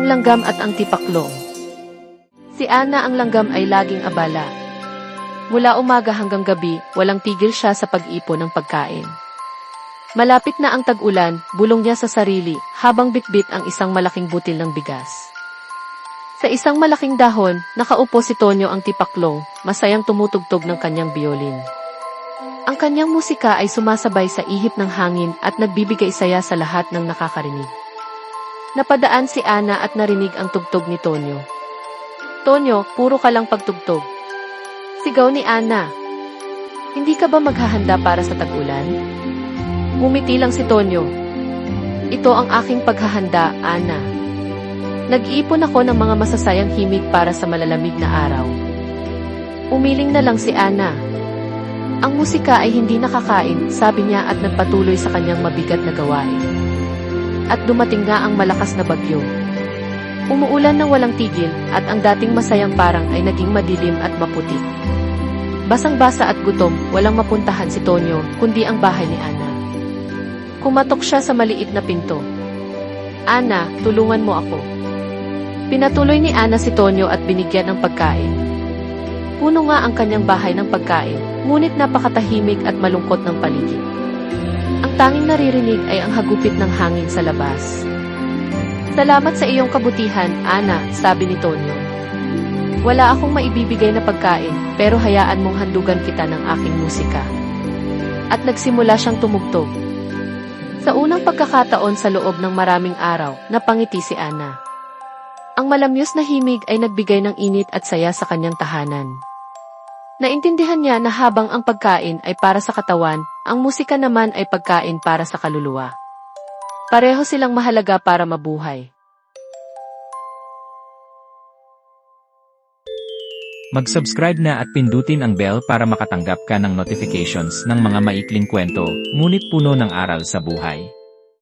Ang langgam at ang tipaklong. Si Ana ang langgam ay laging abala. Mula umaga hanggang gabi, walang tigil siya sa pag-ipon ng pagkain. Malapit na ang tag-ulan, bulong niya sa sarili, habang bitbit ang isang malaking butil ng bigas. Sa isang malaking dahon, nakaupo si Tonyo ang tipaklong, masayang tumutugtog ng kanyang biolin. Ang kanyang musika ay sumasabay sa ihip ng hangin at nagbibigay saya sa lahat ng nakakarinig. Napadaan si Ana at narinig ang tugtog ni Tonyo. Tonyo, puro ka lang pagtugtog. Sigaw ni Ana. Hindi ka ba maghahanda para sa tag-ulan? Umiti lang si Tonyo. Ito ang aking paghahanda, Ana. Nag-iipon ako ng mga masasayang himig para sa malalamig na araw. Umiling na lang si Ana. Ang musika ay hindi nakakain, sabi niya at nagpatuloy sa kanyang mabigat na gawain. At dumating nga ang malakas na bagyo. Umuulan ng walang tigil at ang dating masayang parang ay naging madilim at maputi. Basang-basa at gutom, walang mapuntahan si Tonyo, kundi ang bahay ni Ana. Kumatok siya sa maliit na pinto. Ana, tulungan mo ako. Pinatuloy ni Ana si Tonyo at binigyan ng pagkain. Puno nga ang kanyang bahay ng pagkain, ngunit napakatahimik at malungkot ng paligid. Ang tanging naririnig ay ang hagupit ng hangin sa labas. Salamat sa iyong kabutihan, Ana, sabi ni Tonyo. Wala akong maibibigay na pagkain, pero hayaan mong handugan kita ng aking musika. At nagsimula siyang tumugtog. Sa unang pagkakataon sa loob ng maraming araw, napangiti si Ana. Ang malamyos na himig ay nagbigay ng init at saya sa kanyang tahanan. Naintindihan niya na habang ang pagkain ay para sa katawan, ang musika naman ay pagkain para sa kaluluwa. Pareho silang mahalaga para mabuhay. Mag-subscribe na at pindutin ang bell para makatanggap ka ng notifications ng mga maikling kwento, ngunit puno ng aral sa buhay.